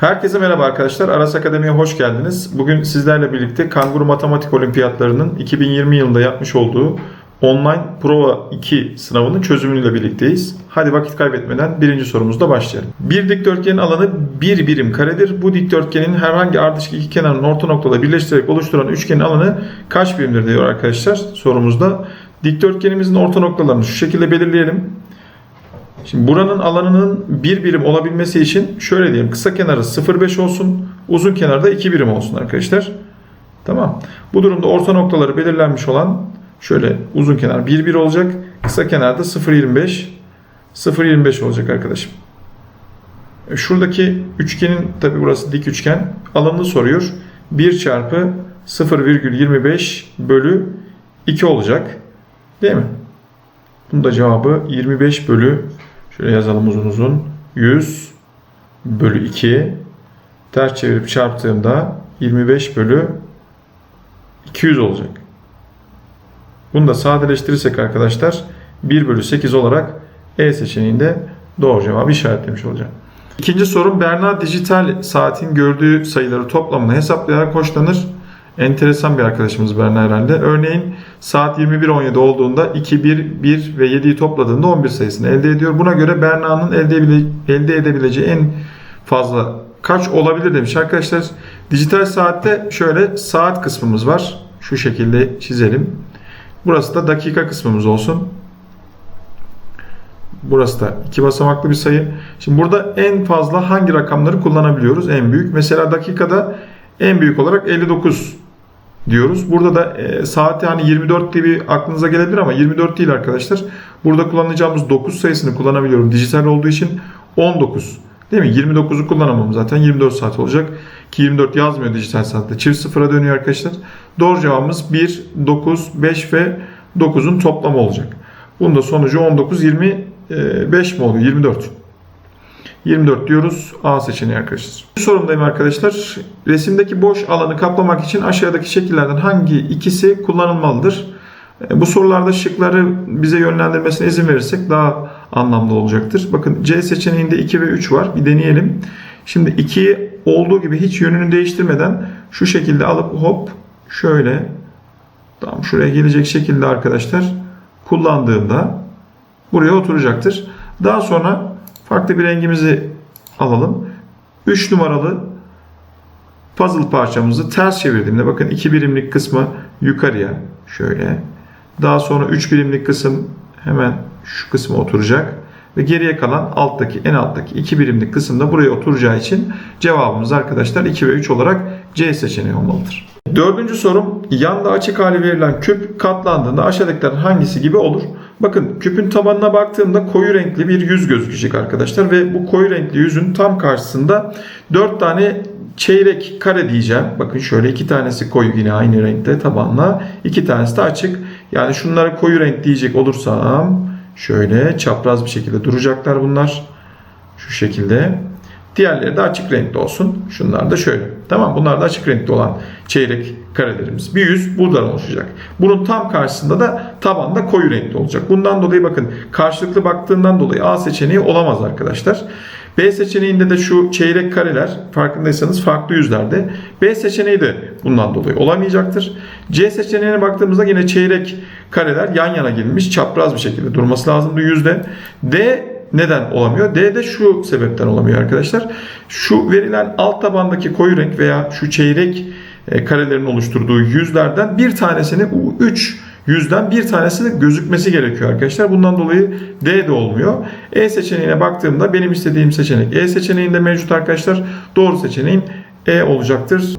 Herkese merhaba arkadaşlar. Aras Akademi'ye hoş geldiniz. Bugün sizlerle birlikte Kanguru Matematik Olimpiyatlarının 2020 yılında yapmış olduğu online prova 2 sınavının çözümüyle birlikteyiz. Hadi vakit kaybetmeden birinci sorumuzla başlayalım. Bir dikdörtgenin alanı bir birim karedir. Bu dikdörtgenin herhangi ardışık iki kenarının orta noktada birleştirerek oluşturan üçgenin alanı kaç birimdir diyor arkadaşlar sorumuzda. Dikdörtgenimizin orta noktalarını şu şekilde belirleyelim. Şimdi buranın alanının bir birim olabilmesi için şöyle diyelim. Kısa kenarı 0,5 olsun. Uzun kenarı da 2 birim olsun arkadaşlar. Tamam. Bu durumda orta noktaları belirlenmiş olan şöyle uzun kenar 1,1 olacak. Kısa kenar da 0,25 0,25 olacak arkadaşım. E, Şuradaki üçgenin tabi burası dik üçgen. Alanını soruyor. 1 çarpı 0,25 bölü 2 olacak. Değil mi? Bunun da cevabı 25 bölü şöyle yazalım uzun uzun 100 bölü 2 ters çevirip çarptığımda 25 bölü 200 olacak. Bunu da sadeleştirirsek arkadaşlar 1 bölü 8 olarak E seçeneğinde doğru cevabı işaretlemiş olacağım. İkinci sorum Berna dijital saatin gördüğü sayıları toplamını hesaplayarak hoşlanır. Enteresan bir arkadaşımız Berna herhalde. Örneğin saat 21.17 olduğunda 2, 1, 1 ve 7'yi topladığında 11 sayısını elde ediyor. Buna göre Berna'nın elde, elde edebileceği en fazla kaç olabilir demiş arkadaşlar. Dijital saatte şöyle saat kısmımız var. Şu şekilde çizelim. Burası da dakika kısmımız olsun. Burası da iki basamaklı bir sayı. Şimdi burada en fazla hangi rakamları kullanabiliyoruz? En büyük. Mesela dakikada en büyük olarak 59 diyoruz. Burada da e, saati hani 24 diye bir aklınıza gelebilir ama 24 değil arkadaşlar. Burada kullanacağımız 9 sayısını kullanabiliyorum. Dijital olduğu için 19. Değil mi? 29'u kullanamam zaten 24 saat olacak. Ki 24 yazmıyor dijital saatte. Çift sıfıra dönüyor arkadaşlar. Doğru cevabımız 1, 9, 5 ve 9'un toplamı olacak. Bunun da sonucu 19, 25 mi oluyor? 24. 24 diyoruz. A seçeneği arkadaşlar. Bu sorumdayım arkadaşlar. Resimdeki boş alanı kaplamak için aşağıdaki şekillerden hangi ikisi kullanılmalıdır? E, Bu sorularda şıkları bize yönlendirmesine izin verirsek daha anlamlı olacaktır. Bakın C seçeneğinde 2 ve 3 var. Bir deneyelim. Şimdi 2'yi olduğu gibi hiç yönünü değiştirmeden şu şekilde alıp hop şöyle tam şuraya gelecek şekilde arkadaşlar kullandığımda buraya oturacaktır. Daha sonra farklı bir rengimizi alalım. 3 numaralı puzzle parçamızı ters çevirdiğimde bakın 2 birimlik kısmı yukarıya şöyle. Daha sonra 3 birimlik kısım hemen şu kısma oturacak. Ve geriye kalan alttaki en alttaki 2 birimlik kısım da buraya oturacağı için cevabımız arkadaşlar 2 ve 3 olarak C seçeneği olmalıdır. Dördüncü sorum yanda açık hali verilen küp katlandığında aşağıdakilerin hangisi gibi olur? Bakın küpün tabanına baktığımda koyu renkli bir yüz gözükecek arkadaşlar ve bu koyu renkli yüzün tam karşısında 4 tane çeyrek kare diyeceğim. Bakın şöyle iki tanesi koyu yine aynı renkte tabanla. iki tanesi de açık. Yani şunlara koyu renk diyecek olursam şöyle çapraz bir şekilde duracaklar bunlar. Şu şekilde. Diğerleri de açık renkli olsun. Şunlar da şöyle. Tamam bunlar da açık renkli olan çeyrek karelerimiz. Bir yüz buradan oluşacak. Bunun tam karşısında da tabanda koyu renkli olacak. Bundan dolayı bakın karşılıklı baktığından dolayı A seçeneği olamaz arkadaşlar. B seçeneğinde de şu çeyrek kareler farkındaysanız farklı yüzlerde. B seçeneği de bundan dolayı olamayacaktır. C seçeneğine baktığımızda yine çeyrek kareler yan yana gelmiş çapraz bir şekilde durması lazımdı yüzde. D neden olamıyor? D de şu sebepten olamıyor arkadaşlar. Şu verilen alt tabandaki koyu renk veya şu çeyrek e, karelerin oluşturduğu yüzlerden bir tanesini bu 3 yüzden bir tanesi de gözükmesi gerekiyor arkadaşlar. Bundan dolayı D de olmuyor. E seçeneğine baktığımda benim istediğim seçenek E seçeneğinde mevcut arkadaşlar. Doğru seçeneğim E olacaktır.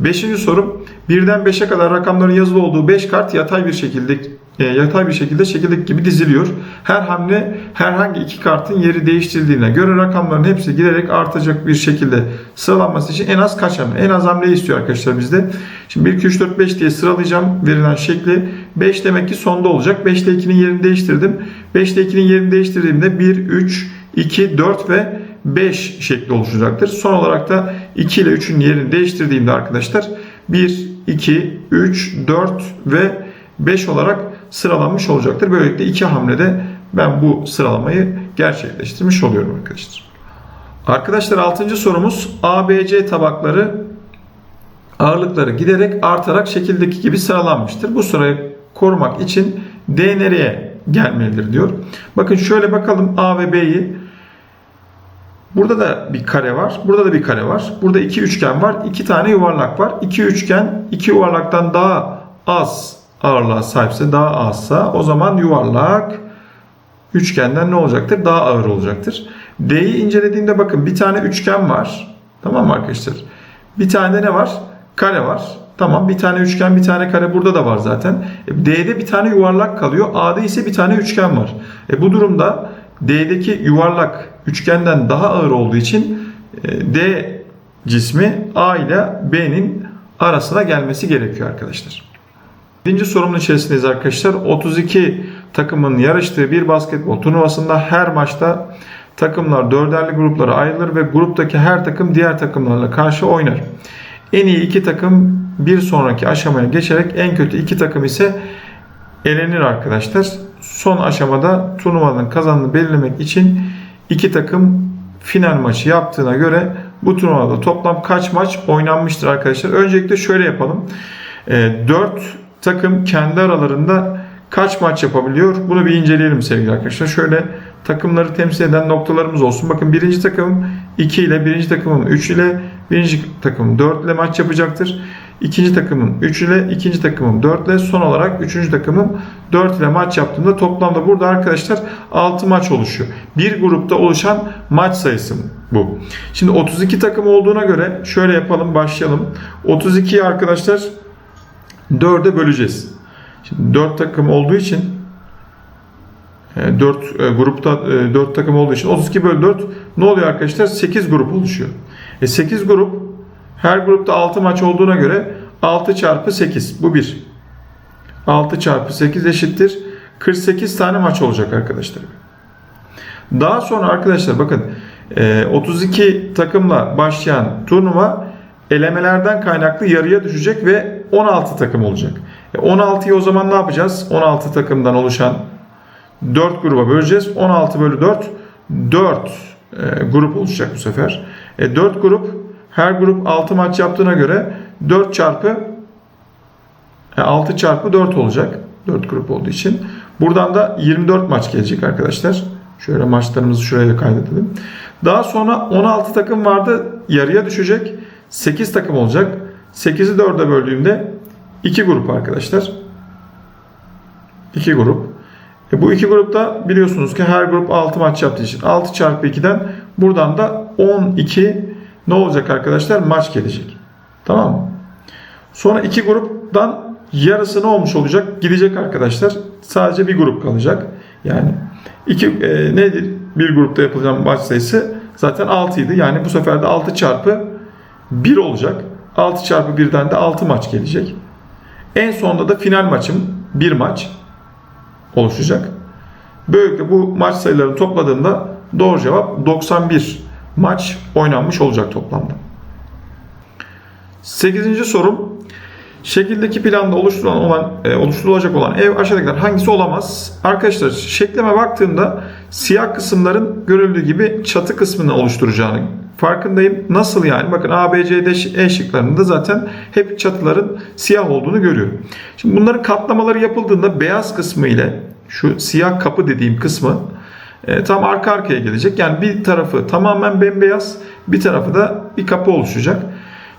Beşinci sorum birden 5'e kadar rakamların yazılı olduğu 5 kart yatay bir şekilde yatay bir şekilde şekildeki gibi diziliyor. Her hamle herhangi iki kartın yeri değiştirildiğine göre rakamların hepsi giderek artacak bir şekilde sıralanması için en az kaç hamle? En az hamle istiyor arkadaşlar bizde. Şimdi 1, 2, 3, 4, 5 diye sıralayacağım verilen şekli. 5 demek ki sonda olacak. 5 ile 2'nin yerini değiştirdim. 5 ile 2'nin yerini değiştirdiğimde 1, 3, 2, 4 ve 5 şekli oluşacaktır. Son olarak da 2 ile 3'ün yerini değiştirdiğimde arkadaşlar 1, 2, 3, 4 ve 5 olarak sıralanmış olacaktır. Böylelikle iki hamlede ben bu sıralamayı gerçekleştirmiş oluyorum arkadaşlar. Arkadaşlar 6. sorumuz ABC tabakları ağırlıkları giderek artarak şekildeki gibi sıralanmıştır. Bu sırayı korumak için D nereye gelmelidir diyor. Bakın şöyle bakalım A ve B'yi Burada da bir kare var. Burada da bir kare var. Burada iki üçgen var. iki tane yuvarlak var. İki üçgen iki yuvarlaktan daha az ağırlığa sahipse daha azsa o zaman yuvarlak üçgenden ne olacaktır? Daha ağır olacaktır. D'yi incelediğimde bakın bir tane üçgen var. Tamam mı arkadaşlar? Bir tane ne var? Kare var. Tamam bir tane üçgen bir tane kare burada da var zaten. E, D'de bir tane yuvarlak kalıyor. A'da ise bir tane üçgen var. E, bu durumda D'deki yuvarlak üçgenden daha ağır olduğu için e, D cismi A ile B'nin arasına gelmesi gerekiyor arkadaşlar. Birinci sorumun içerisindeyiz arkadaşlar. 32 takımın yarıştığı bir basketbol turnuvasında her maçta takımlar dörderli gruplara ayrılır ve gruptaki her takım diğer takımlarla karşı oynar. En iyi iki takım bir sonraki aşamaya geçerek en kötü iki takım ise elenir arkadaşlar. Son aşamada turnuvanın kazanını belirlemek için iki takım final maçı yaptığına göre bu turnuvada toplam kaç maç oynanmıştır arkadaşlar. Öncelikle şöyle yapalım. 4 takım kendi aralarında kaç maç yapabiliyor? Bunu bir inceleyelim sevgili arkadaşlar. Şöyle takımları temsil eden noktalarımız olsun. Bakın birinci takım 2 ile, birinci takımım 3 ile, birinci takım 4 ile maç yapacaktır. İkinci takımım 3 ile, ikinci takımım 4 ile, son olarak üçüncü takımım 4 ile maç yaptığımda toplamda burada arkadaşlar 6 maç oluşuyor. Bir grupta oluşan maç sayısı bu. Şimdi 32 takım olduğuna göre şöyle yapalım, başlayalım. 32'yi arkadaşlar 4'e böleceğiz. Şimdi 4 takım olduğu için 4 grupta 4 takım olduğu için 32 bölü 4 ne oluyor arkadaşlar? 8 grup oluşuyor. E 8 grup her grupta 6 maç olduğuna göre 6 çarpı 8 bu 1. 6 çarpı 8 eşittir. 48 tane maç olacak arkadaşlar. Daha sonra arkadaşlar bakın 32 takımla başlayan turnuva elemelerden kaynaklı yarıya düşecek ve 16 takım olacak. 16'yı o zaman ne yapacağız? 16 takımdan oluşan 4 gruba böleceğiz. 16 bölü 4 4 grup oluşacak bu sefer. E, 4 grup her grup 6 maç yaptığına göre 4 çarpı 6 çarpı 4 olacak. 4 grup olduğu için. Buradan da 24 maç gelecek arkadaşlar. Şöyle maçlarımızı şuraya kaydedelim. Daha sonra 16 takım vardı. Yarıya düşecek. 8 takım olacak. 8'i 4'e böldüğümde 2 grup arkadaşlar. 2 grup. E bu iki grupta biliyorsunuz ki her grup 6 maç yaptığı için 6 çarpı 2'den buradan da 12 ne olacak arkadaşlar? Maç gelecek. Tamam mı? Sonra iki gruptan yarısı ne olmuş olacak? Gidecek arkadaşlar. Sadece bir grup kalacak. Yani iki e, nedir? Bir grupta yapılacak maç sayısı zaten 6 idi. Yani bu sefer de 6 çarpı 1 olacak. 6 çarpı 1'den de 6 maç gelecek. En sonunda da final maçım bir maç oluşacak. Böylelikle bu maç sayılarını topladığında doğru cevap 91 maç oynanmış olacak toplamda. 8. sorum Şekildeki planda oluşturulan olan, e, oluşturulacak olan ev aşağıdakiler hangisi olamaz? Arkadaşlar şeklime baktığımda siyah kısımların görüldüğü gibi çatı kısmını oluşturacağını farkındayım. Nasıl yani? Bakın A, B, C, D, E şıklarında zaten hep çatıların siyah olduğunu görüyorum. Şimdi bunların katlamaları yapıldığında beyaz kısmı ile şu siyah kapı dediğim kısmı e, tam arka arkaya gelecek. Yani bir tarafı tamamen bembeyaz, bir tarafı da bir kapı oluşacak.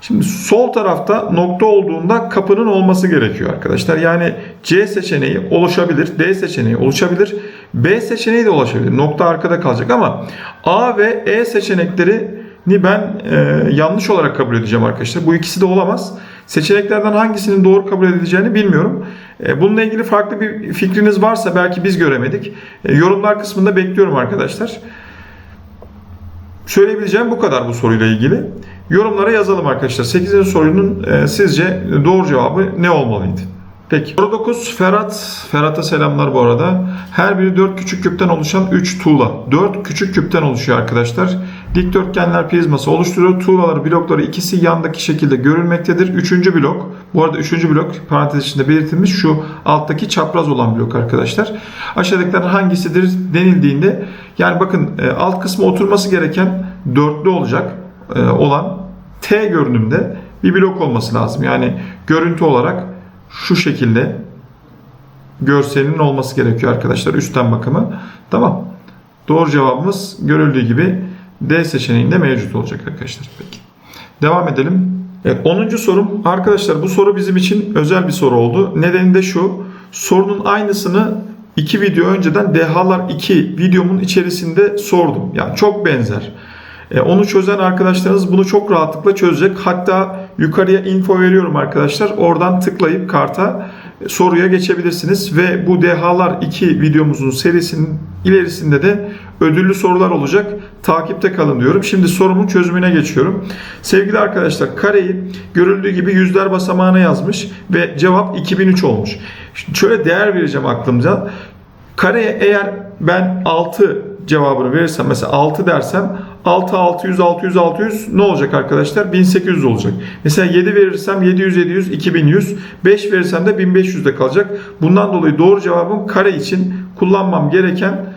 Şimdi sol tarafta nokta olduğunda kapının olması gerekiyor arkadaşlar. Yani C seçeneği oluşabilir, D seçeneği oluşabilir, B seçeneği de oluşabilir. Nokta arkada kalacak ama A ve E seçeneklerini ben e, yanlış olarak kabul edeceğim arkadaşlar. Bu ikisi de olamaz. Seçeneklerden hangisinin doğru kabul edileceğini bilmiyorum. E, bununla ilgili farklı bir fikriniz varsa belki biz göremedik. E, yorumlar kısmında bekliyorum arkadaşlar. Söyleyebileceğim bu kadar bu soruyla ilgili. Yorumlara yazalım arkadaşlar. 8. sorunun e, sizce doğru cevabı ne olmalıydı? Peki. Soru 9. Ferhat. Ferhat'a selamlar bu arada. Her biri 4 küçük küpten oluşan 3 tuğla. 4 küçük küpten oluşuyor arkadaşlar. Dikdörtgenler prizması oluşturuyor. Tuğlaları blokları ikisi yandaki şekilde görülmektedir. Üçüncü blok. Bu arada üçüncü blok parantez içinde belirtilmiş şu alttaki çapraz olan blok arkadaşlar. Aşağıdakilerden hangisidir denildiğinde yani bakın e, alt kısmı oturması gereken dörtlü olacak e, olan T görünümde bir blok olması lazım. Yani görüntü olarak şu şekilde görselinin olması gerekiyor arkadaşlar üstten bakımı. Tamam. Doğru cevabımız görüldüğü gibi D seçeneğinde mevcut olacak arkadaşlar. Peki. Devam edelim. Evet, 10. sorum. Arkadaşlar bu soru bizim için özel bir soru oldu. Nedeni de şu. Sorunun aynısını iki video önceden Dehalar 2 videomun içerisinde sordum. Yani çok benzer. E, onu çözen arkadaşlarınız bunu çok rahatlıkla çözecek. Hatta yukarıya info veriyorum arkadaşlar. Oradan tıklayıp karta e, soruya geçebilirsiniz. Ve bu Dehalar 2 videomuzun serisinin ilerisinde de ödüllü sorular olacak. Takipte kalın diyorum. Şimdi sorumun çözümüne geçiyorum. Sevgili arkadaşlar kareyi görüldüğü gibi yüzler basamağına yazmış ve cevap 2003 olmuş. Şimdi şöyle değer vereceğim aklımca. Kareye eğer ben 6 cevabını verirsem mesela 6 dersem 6 600 600 600 ne olacak arkadaşlar? 1800 olacak. Mesela 7 verirsem 700 700 2100 5 verirsem de 1500'de kalacak. Bundan dolayı doğru cevabım kare için kullanmam gereken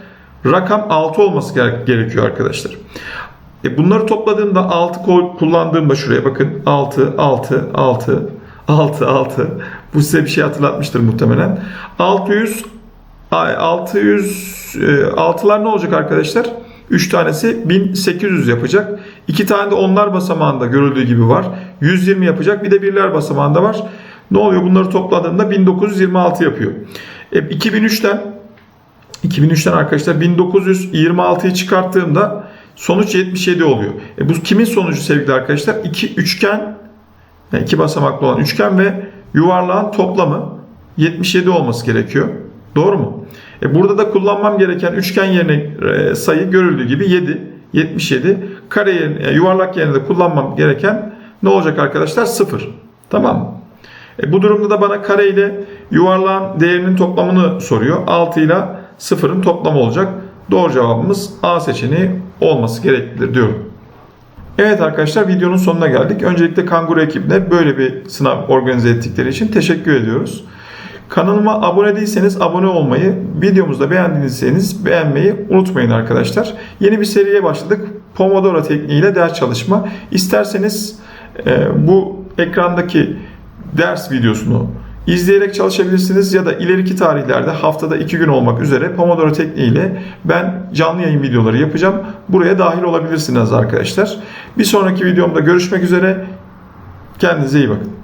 rakam 6 olması gere- gerekiyor arkadaşlar. E bunları topladığımda 6 kol kullandığımda şuraya bakın 6 6 6 6 6 bu size bir şey hatırlatmıştır muhtemelen. 600 ay, 600 e, altılar ne olacak arkadaşlar? 3 tanesi 1800 yapacak. 2 tane de onlar basamağında görüldüğü gibi var. 120 yapacak. Bir de birler basamağında var. Ne oluyor? Bunları topladığında 1926 yapıyor. E, 2003'ten 2003'ten arkadaşlar 1926'yı çıkarttığımda sonuç 77 oluyor. E bu kimin sonucu sevgili arkadaşlar? İki üçgen, yani iki basamaklı olan üçgen ve yuvarlağın toplamı 77 olması gerekiyor. Doğru mu? E burada da kullanmam gereken üçgen yerine e, sayı görüldüğü gibi 7, 77. Kare yerine, e, yuvarlak yerine de kullanmam gereken ne olacak arkadaşlar? 0. Tamam mı? E, bu durumda da bana kare ile yuvarlağın değerinin toplamını soruyor. 6 ile 0'ın toplamı olacak. Doğru cevabımız A seçeneği olması gereklidir diyorum. Evet arkadaşlar videonun sonuna geldik. Öncelikle Kanguru ekibine böyle bir sınav organize ettikleri için teşekkür ediyoruz. Kanalıma abone değilseniz abone olmayı, videomuzu da beğendiyseniz beğenmeyi unutmayın arkadaşlar. Yeni bir seriye başladık. Pomodoro tekniğiyle ders çalışma. İsterseniz e, bu ekrandaki ders videosunu izleyerek çalışabilirsiniz ya da ileriki tarihlerde haftada 2 gün olmak üzere Pomodoro tekniğiyle ben canlı yayın videoları yapacağım. Buraya dahil olabilirsiniz arkadaşlar. Bir sonraki videomda görüşmek üzere. Kendinize iyi bakın.